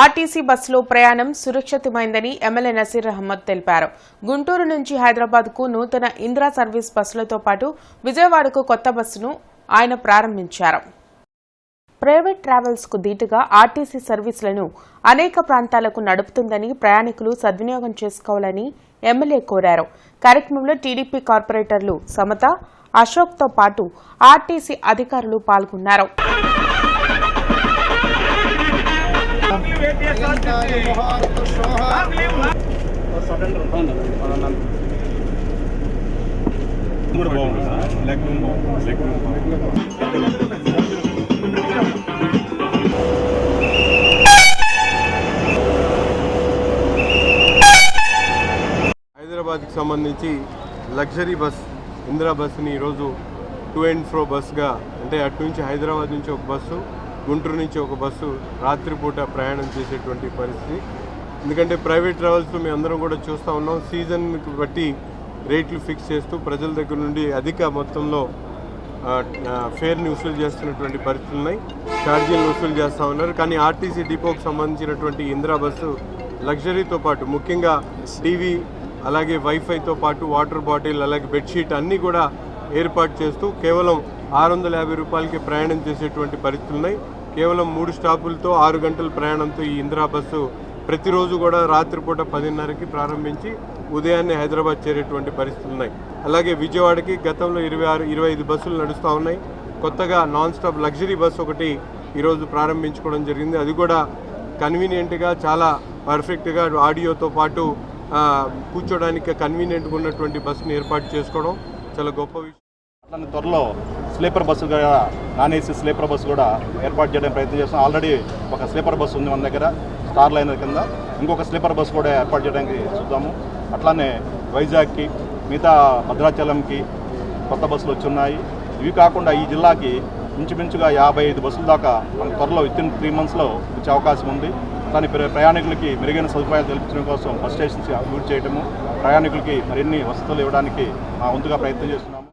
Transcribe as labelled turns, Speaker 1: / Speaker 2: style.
Speaker 1: RTC బస్సులో ప్రయాణం సురక్షితమైందని MLA Naseer Ahmed తెలిపారు. గుంటూరు నుంచి హైదరాబాద్కు నూతన ఇందిరా సర్వీస్ బస్సులతో పాటు విజయవాడకు కొత్త బస్సును ఆయన ప్రారంభించారు. ప్రైవేట్ ట్రావెల్స్కు ధీటుగా ఆర్టీసీ సర్వీసులను అనేక ప్రాంతాలకు నడుపుతుందని ప్రయాణికులు సద్వినియోగం చేసుకోవాలని ఎమ్మెల్యే కోరారు. కార్యక్రమంలో టీడీపీ కార్పొరేటర్లు సమత అశోక్తో పాటు ఆర్టీసీ అధికారులు పాల్గొన్నారు.
Speaker 2: కూడా లెగ్ రూమ్ లెగ్ రూమ్
Speaker 3: హైదరాబాద్కి సంబంధించి లగ్జరీ బస్ ఇందిరా బస్సుని ఈరోజు టూ అండ్ ఫ్రో బస్గా అంటే అటు నుంచి హైదరాబాద్ నుంచి ఒక బస్సు గుంటూరు నుంచి ఒక బస్సు రాత్రిపూట ప్రయాణం చేసేటువంటి పరిస్థితి. ఎందుకంటే ప్రైవేట్ ట్రావెల్స్ మేము అందరం కూడా చూస్తూ ఉన్నాం. సీజన్కి బట్టి రేట్లు ఫిక్స్ చేస్తూ ప్రజల దగ్గర నుండి అధిక మొత్తంలో ఫేర్ని వసూలు చేస్తున్నటువంటి పరిస్థితులు ఉన్నాయి. ఛార్జీలను వసూలు చేస్తూ ఉన్నారు. కానీ ఆర్టీసీ డిపోకు సంబంధించినటువంటి ఇందిరా బస్సు లగ్జరీతో పాటు ముఖ్యంగా టీవీ అలాగే వైఫైతో పాటు వాటర్ బాటిల్ అలాగే బెడ్షీట్ అన్నీ కూడా ఏర్పాటు చేస్తూ కేవలం ఆరు వందల యాభై రూపాయలకి ప్రయాణం చేసేటువంటి పరిస్థితులు ఉన్నాయి. కేవలం మూడు స్టాపులతో ఆరు గంటల ప్రయాణంతో ఈ ఇందిరా బస్సు ప్రతిరోజు కూడా రాత్రిపూట పదిన్నరకి ప్రారంభించి ఉదయాన్నే హైదరాబాద్ చేరేటువంటి పరిస్థితులు ఉన్నాయి. అలాగే విజయవాడకి గతంలో ఇరవై ఆరు ఇరవై ఐదు బస్సులు నడుస్తూ ఉన్నాయి. కొత్తగా నాన్ స్టాప్ లగ్జరీ బస్సు ఒకటి ఈరోజు ప్రారంభించుకోవడం జరిగింది. అది కూడా కన్వీనియంట్గా చాలా పర్ఫెక్ట్గా ఆడియోతో పాటు కూర్చోడానికి కన్వీనియంట్గా ఉన్నటువంటి బస్సుని ఏర్పాటు చేసుకోవడం చాలా గొప్ప విషయం.
Speaker 4: త్వరలో స్లీపర్ బస్సు కూడా నాన్ ఏసీ స్లీపర్ బస్సు కూడా ఏర్పాటు చేయడానికి ప్రయత్నం చేస్తున్నాం. ఆల్రెడీ ఒక స్లీపర్ బస్సు ఉంది మన దగ్గర స్టార్ లైనర్ కింద. ఇంకొక స్లీపర్ బస్సు కూడా ఏర్పాటు చేయడానికి చూద్దాము. అట్లానే వైజాగ్కి మిగతా భద్రాచలంకి కొత్త బస్సులు వచ్చి ఉన్నాయి. ఇవి కాకుండా ఈ జిల్లాకి ఇంచుమించుగా యాభై ఐదు బస్సుల దాకా మన త్వరలో విత్ ఇన్ త్రీ మంత్స్లో వచ్చే అవకాశం ఉంది. కానీ ప్రయాణికులకి మెరుగైన సదుపాయాలు కల్పించడం కోసం బస్ స్టేషన్స్ అభివృద్ధి చేయడము ప్రయాణికులకి మరిన్ని వసతులు ఇవ్వడానికి మా వంతుగా ప్రయత్నం చేస్తున్నాము.